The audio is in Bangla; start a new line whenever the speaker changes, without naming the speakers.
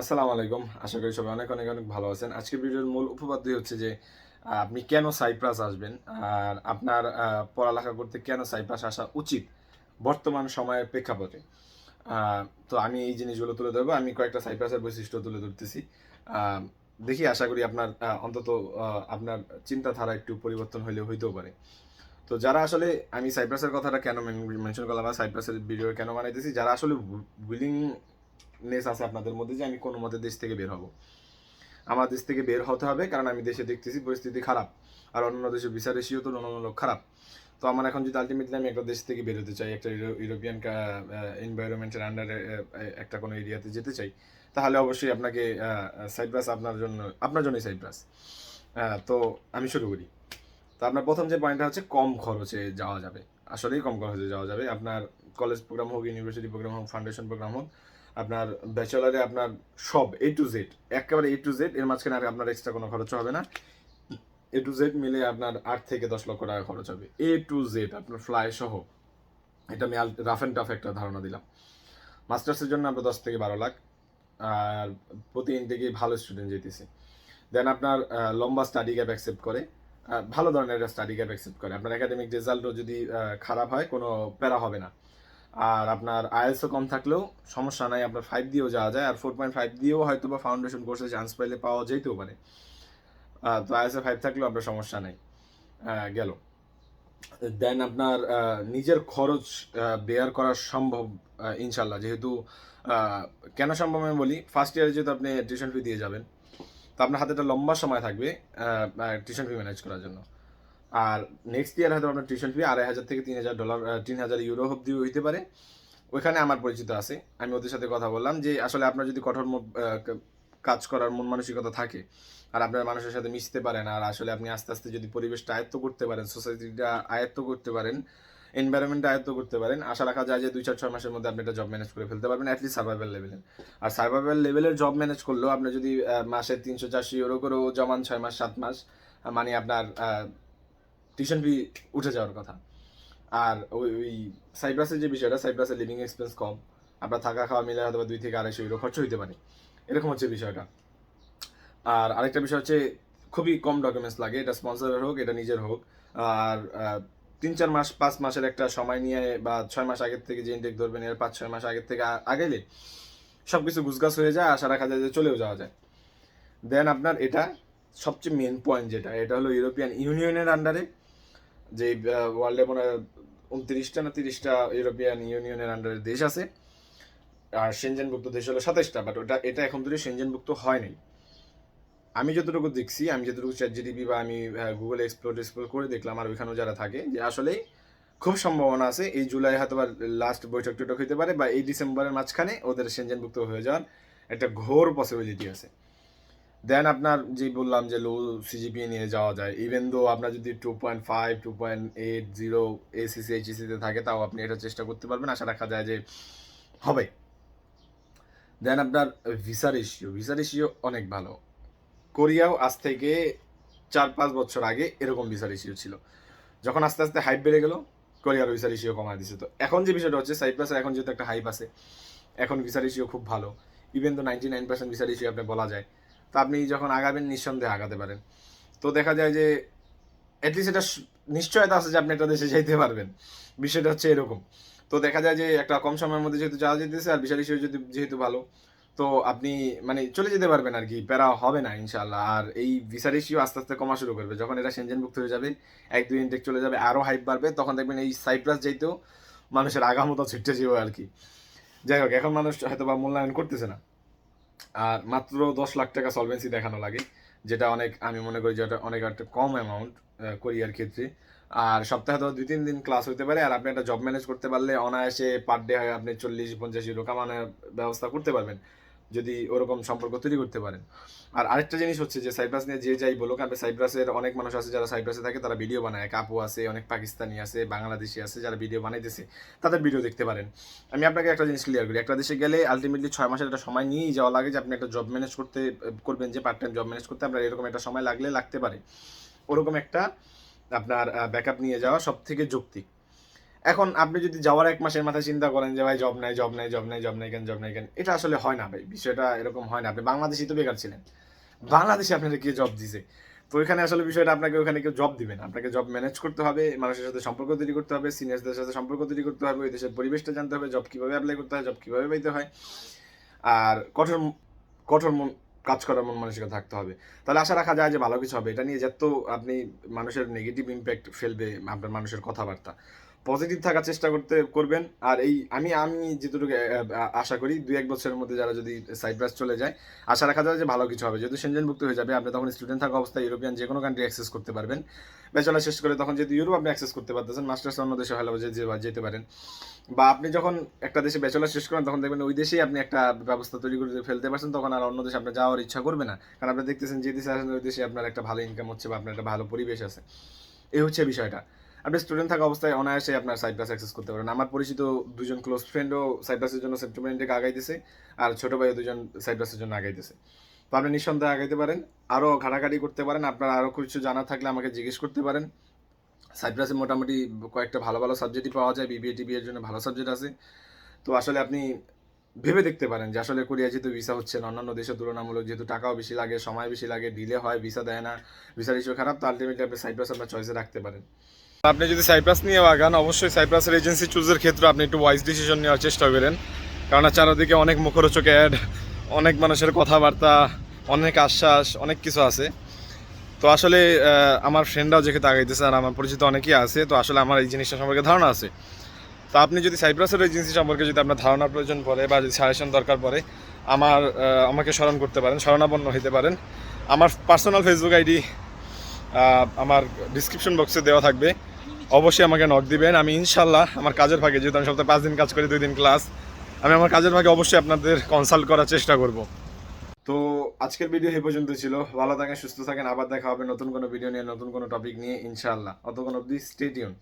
আসসালামু আলাইকুম। আশা করি সবাই অনেক অনেক অনেক ভালো আছেন। আজকের ভিডিওর মূল উপপাদ্য হচ্ছে যে আপনি কেন সাইপ্রাস আসবেন? আর আপনার পড়ালেখা করতে কেন সাইপ্রাস আসা উচিত বর্তমান সময়ের প্রেক্ষাপটে? তো আমি এই জিনিসগুলো তুলে ধরবো। আমি কয়েকটা সাইপ্রাসের বৈশিষ্ট্য তুলে ধরতেছি। দেখি, আশা করি আপনার অন্তত আপনার চিন্তাধারা একটু পরিবর্তন হলে হইতেও পারে। তো যারা আসলে, আমি সাইপ্রাসের কথাটা কেন মেনশন করলাম বা সাইপ্রাসের ভিডিও কেন বানাইতেছি, যারা আসলে উইলিং নেস আছে আপনাদের মধ্যে যে আমি কোনো মতে দেশ থেকে বের হব। আমার দেশ থেকে বের হতে হবে কারণ আমি দেশে দেখতেছি পরিস্থিতি খারাপ। আর অন্য দেশে ভিসা রেশিও তুলনামূলক খারাপ। তো আমার এখন যদি আলটিমেটলি আমি একটা দেশ থেকে বেরোতে চাই, একটা ইউরো- ইউরোপিয়ান এনভায়রনমেন্টের আন্ডারে একটা কোনো এরিয়াতে যেতে চাই, তাহলে অবশ্যই আপনাকে সাইপ্রাস আপনার জন্য, আপনার জন্যই সাইপ্রাস তো আমি শুরু করি। তো আপনার প্রথম যে পয়েন্টটা হচ্ছে কম খরচে যাওয়া যাবে। আসলেই কম খরচে যাওয়া যাবে। আপনার কলেজ প্রোগ্রাম হোক ইউনিভার্সিটি প্রোগ্রাম হোক ফাউন্ডেশন প্রোগ্রাম হোক আপনার ব্যাচেলারে আপনার সব এ টু জেড একেবারে এ টু জেড এর মাঝখানে আর আপনার এক্সট্রা কোনো খরচ হবে না। এ টু জেড মিলে আপনার আট থেকে দশ লক্ষ টাকা খরচ হবে। এ টু জেড আপনার ফ্লাই সহ, এটা আমি রাফ অ্যান্ড টাফ একটা ধারণা দিলাম। মাস্টার্সের জন্য আমরা দশ থেকে বারো লাখ, আর প্রতি ইনটেকেই ভালো স্টুডেন্ট যেতেছে। দেন আপনার লম্বা স্টাডি গ্যাপ অ্যাকসেপ্ট করে ভালো ধরনের একটা স্টাডি গ্যাপ অ্যাকসেপ্ট করে। আপনার একাডেমিক রেজাল্টও যদি খারাপ হয়, কোনো প্যারা হবে না। আর আপনার আইএলসও কম থাকলেও সমস্যা নাই, আপনার ফাইভ দিয়েও যাওয়া যায়। আর ফোর পয়েন্ট ফাইভ দিয়েও হয়তো বা ফাউন্ডেশন কোর্সে চান্স পাইলে পাওয়া যেতেও পারে। তো আইএলসে ফাইভ থাকলেও আপনার সমস্যা নাই। গেল। দেন আপনার নিজের খরচ বেয়ার করা সম্ভব ইনশাল্লাহ যেহেতু কেন সম্ভব আমি বলি ফার্স্ট ইয়ারে যেহেতু আপনি টিউশন ফি দিয়ে যাবেন, তো আপনার হাতে একটা লম্বা সময় থাকবে টিউশন ফি ম্যানেজ করার জন্য। আর নেক্সট ইয়ার হয়তো আপনার টিউশন ফি আড়াই হাজার থেকে তিন হাজার ডলার তিন হাজার ইউরো অব্দি হইতে পারে। ওইখানে আমার পরিচিত আছে। আমি ওদের সাথে কথা বললাম যে, আসলে আপনার যদি কঠোর কাজ করার মন মানসিকতা থাকে, আর আপনার মানুষের সাথে মিশতে পারেন, আর আসলে আপনি আস্তে আস্তে যদি পরিবেশটা আয়ত্ত করতে পারেন সোসাইটিটা আয়ত্ত করতে পারেন এনভায়রনমেন্টটা আয়ত্ত করতে পারেন, আশা রাখা যায় যে দুই চার ছয় মাসের মধ্যে আপনি একটা জব ম্যানেজ করে ফেলতে পারবেন অ্যাটলিস্ট সার্ভাইভাল লেভেলের আর সার্ভাইভাল লেভেলের জব ম্যানেজ করলেও আপনি যদি মাসে তিনশো চারশো ইউরো করেও জমান ছয় মাস, সাত মাস মানে আপনার টিউশন ফি উঠে যাওয়ার কথা। আর ওই ওই সাইপ্রাসের যে বিষয়টা, সাইপ্রাসের লিভিং এক্সপেন্স কম আপনার থাকা খাওয়া মিলে হয়তো দুই থেকে আড়াইশো ইউরো খরচ হইতে পারে। এরকম হচ্ছে বিষয়টা। আর আরেকটা বিষয় হচ্ছে, খুবই কম ডকুমেন্টস লাগে, এটা স্পন্সরের হোক, এটা নিজের হোক। আর তিন চার মাস, পাঁচ মাসের একটা সময় নিয়ে বা ছয় মাস আগের থেকে যে ইনটেক ধরবেন, এর পাঁচ ছয় মাস আগের থেকে আগেলে সব কিছু গুছগাছ হয়ে যায়, আশা রাখা যায় যে চলেও যাওয়া যায়। দেন আপনার এটা সবচেয়ে মেন পয়েন্ট যেটা, এটা হলো ইউরোপিয়ান ইউনিয়নের আন্ডারে যে ওয়ার্ল্ডে মনে হয় উনত্রিশটা না তিরিশটা ইউরোপিয়ান ইউনিয়নের আন্ডারে দেশ আছে। আর সেনজেনভুক্ত দেশ হলো সাতাশটা বাট ওটা, এটা এখন ধরে সেনজেনভুক্ত হয়নি আমি যতটুকু দেখছি, আমি যতটুকু চ্যাট জিডিপি বা আমি গুগল এক্সপ্লোর এক্সপ্লোর করে দেখলাম, আর ওইখানেও যারা থাকে, যে আসলে খুব সম্ভাবনা আছে এই জুলাই হয়তো বা লাস্ট বৈঠক টৈঠক হইতে পারে, বা এই ডিসেম্বরের মাঝখানে ওদের সেনজেনভুক্ত হয়ে যাওয়ার একটা ঘোর পসিবিলিটি আছে। দেন আপনার যে বললাম যে লো সিজিপিএ নিয়ে যাওয়া যায় ইভেন দো আপনার যদি two point five two point eight zero SSC এইচএসিতে থাকে, তাও আপনি এটা চেষ্টা করতে পারবেন। আশা রাখা যায় যে হবে। দেন আপনার ভিসা রেশিও ভিসা রেশিও অনেক ভালো। কোরিয়াও আজ থেকে চার পাঁচ বছর আগে এরকম ভিসা রেশিও ছিল। যখন আস্তে আস্তে হাইপ বেড়ে গেল, কোরিয়ার ভিসা রেশিও কমায় দিছে। তো এখন যে বিষয়টা হচ্ছে সাইপ্রাসের এখন যেহেতু একটা হাইপ আছে, এখন ভিসা রেশিও খুব ভালো। ইভেন তো ninety nine percent visa ratio আপনি বলা যায় তো আপনি যখন আগাবেন, নিঃসন্দেহে আগাতে পারেন। তো দেখা যায় যে অ্যাটলিস্ট এটা নিশ্চয়তা আছে যে আপনি একটা দেশে যাইতে পারবেন। বিষয়টা হচ্ছে এরকম। তো দেখা যায় যে, একটা কম সময়ের মধ্যে যেহেতু যাওয়া যেতেছে আর বিশাল ইস্যু যদি যেহেতু ভালো, তো আপনি মানে চলে যেতে পারবেন আর কি। প্যারা হবে না ইনশাল্লাহ আর এই ভিসা রেশিও আস্তে আস্তে কমা শুরু করবে। যখন এটা সেনজেনভুক্ত হয়ে যাবে, এক দুই ইনটেক চলে যাবে আরও হাইপ বাড়বে, তখন দেখবেন এই সাইপ্রাস যাইতেও মানুষের আগামতো ছুটতে যাবে আর কি। যাই হোক, এখন মানুষ হয়তো বা মূল্যায়ন করতেছে না। আর মাত্র দশ লাখ টাকা সলভেন্সি দেখানো লাগে, যেটা অনেক, আমি মনে করি যেটা অনেক একটা কম অ্যামাউন্ট কোরিয়ার ক্ষেত্রে। আর সপ্তাহে তো দুই তিন দিন ক্লাস হতে পারে, আর আপনি একটা জব ম্যানেজ করতে পারলে অনায়াসে পার ডে হয় আপনি চল্লিশ, পঞ্চাশ ইউরো কামানোর ব্যবস্থা করতে পারবেন। যদি ওরকম সম্পর্ক তৈরি করতে পারেন। আর আরেকটা জিনিস হচ্ছে যে সাইপ্রাস নিয়ে যে যাই বলুক আপনি সাইপ্রাসের অনেক মানুষ আছে যারা সাইপ্রাসে থাকে, তারা ভিডিও বানায়। কাপু আছে, অনেক পাকিস্তানি আছে বাংলাদেশি আছে, যারা ভিডিও বানাইতেছে, তাদের ভিডিও দেখতে পারেন। আমি আপনাকে একটা জিনিস ক্লিয়ার করি, একটা দেশে গেলে আলটিমেটলি ছয় মাসের একটা সময় নিয়েই যাওয়া লাগে যে আপনি একটা জব ম্যানেজ করতে, করবেন যে পার্ট টাইম জব ম্যানেজ করতে, আপনার এরকম একটা সময় লাগলে লাগতে পারে। ওরকম একটা আপনার ব্যাকআপ নিয়ে যাওয়া সব থেকে যৌক্তিক। এখন আপনি যদি যাওয়ার এক মাসের মাথায় চিন্তা করেন যে, ভাই জব নাই জব নাই জব নাই জব নাই কেন জব নাই কেন? এটা আসলে হয় না, ভাই। বিষয়টা এরকম হয় না। আপনি বাংলাদেশি তো বেকার ছিলেন। বাংলাদেশে আপনাকে কে জব দিছে? তো ওইখানে আসলে বিষয়টা আপনাকে ওখানে কেউ জব দিবেন আপনাকে জব ম্যানেজ করতে হবে, মানুষের সাথে সম্পর্ক তৈরি করতে হবে সিনিয়রদের সাথে সম্পর্ক তৈরি করতে হবে, ওই দেশের পরিবেশটা জানতে হবে জব কীভাবে অ্যাপ্লাই করতে হয় জব কীভাবে পাইতে হয়। আর কঠোর কঠোর মন, কাজ করার মন মানসিকতা থাকতে হবে। তাহলে আশা রাখা যায় যে ভালো কিছু হবে। এটা নিয়ে যত আপনি মানুষের নেগেটিভ ইম্প্যাক্ট ফেলবে, আপনার মানুষের কথাবার্তা। পজিটিভ থাকার চেষ্টা করতে, করবেন। আর এই, আমি আমি যেটুকু আশা করি, দুই, এক বছরের মধ্যে যারা যদি সাইপ্রাস চলে যায়, আশা রাখা যায় যে ভালো কিছু হবে। যেহেতু সেনজেনভুক্ত হয়ে যাবে, আপনি তখন স্টুডেন্ট থাকা অবস্থায় ইউরোপিয়ান যে কোনো কান্ট্রি অ্যাক্সেস করতে পারবেন। ব্যাচেলার শেষ করে তখন যেহেতু ইউরোপ আপনি অ্যাক্সেস করতে পারতেছেন মাস্টার্স অন্য দেশে যে- যেতে পারেন। বা আপনি যখন একটা দেশে ব্যাচেলার শেষ করেন, তখন দেখবেন ওই দেশেই আপনি একটা ব্যবস্থা তৈরি করে ফেলতে পারছেন, তখন আর অন্য দেশে আপনার যাওয়ার ইচ্ছা করবে না। কারণ আপনি দেখতেছেন যে দেশে আসেন, ওই দেশে আপনার একটা ভালো ইনকাম হচ্ছে বা আপনার একটা ভালো পরিবেশ আছে। এই হচ্ছে বিষয়টা। আপনি স্টুডেন্ট থাকা অবস্থায় অনায়াসে আপনার সাইপ্রাস অ্যাক্সেস করতে পারেন। আমার পরিচিত দুজন ক্লোজ ফ্রেন্ডও সাইপ্রাসের জন্য সেপ্টেম্বর থেকে আগাইতেছে আর ছোট ভাইও দুজন সাইপ্রাসের জন্য আগাইতেছে। তো আপনি নিঃসন্দেহে আগাইতে পারেন আরও ঘাটাঘাটি করতে পারেন, আপনার আরও কিছু জানা থাকলে আমাকে জিজ্ঞেস করতে পারেন। সাইপ্রাসে মোটামুটি কয়েকটা ভালো ভালো সাবজেক্টই পাওয়া যায় বিবিএ টিবি এর জন্য ভালো সাবজেক্ট আছে। তো আসলে আপনি ভেবে দেখতে পারেন যে আসলে কোরিয়া যেহেতু ভিসা হচ্ছে না, অন্যান্য দেশের তুলনামূলক যেহেতু টাকাও বেশি লাগে, সময় বেশি লাগে ডিলে হয় ভিসা দেয় না ভিসার ইস্যু খারাপ, তো আলটিমেটলি আপনি সাইপ্রাস আপনার চয়েসে রাখতে পারেন। আপনি যদি সাইপ্রাস নিয়ে আগান, অবশ্যই সাইপ্রাসের এজেন্সি চুজের ক্ষেত্রে আপনি একটু ওয়াইজ ডিসিশন নেওয়ার চেষ্টা করেন। কারণ চারিদিকে অনেক মুখরোচক অ্যাড অনেক মানুষের কথাবার্তা, অনেক আশ্বাস, অনেক কিছু আছে। তো আসলে আমার ফ্রেন্ডরাও যেহেতু আগাইতেছে আর আমার পরিচিত অনেকেই আছে, তো আসলে আমার এই জিনিসটা সম্পর্কে ধারণা আছে। তো আপনি যদি সাইপ্রাসের এজেন্সি সম্পর্কে যদি আপনার ধারণার প্রয়োজন পড়ে বা যদি সাজেশন দরকার পড়ে, আমার আমাকে স্মরণ করতে পারেন শরণাপন্ন হতে পারেন। আমার পার্সোনাল ফেসবুক আইডি আমার ডিসক্রিপশন বক্সে দেওয়া থাকবে। অবশ্যই আমাকে নক দিবেন। আমি ইনশাল্লাহ আমার কাজের ফাঁকে যেহেতু আমি সপ্তাহে পাঁচ দিন কাজ করি, দুই দিন ক্লাস আমি আমার কাজের ফাঁকে অবশ্যই আপনাদের কনসাল্ট করার চেষ্টা করব। তো আজকের ভিডিও এই পর্যন্ত ছিল। ভালো থাকেন, সুস্থ থাকেন। আবার দেখা হবে নতুন কোনো ভিডিও নিয়ে, নতুন কোনো টপিক নিয়ে, ইনশাল্লাহ। অত কোনো অব্দি স্টেডিয়ন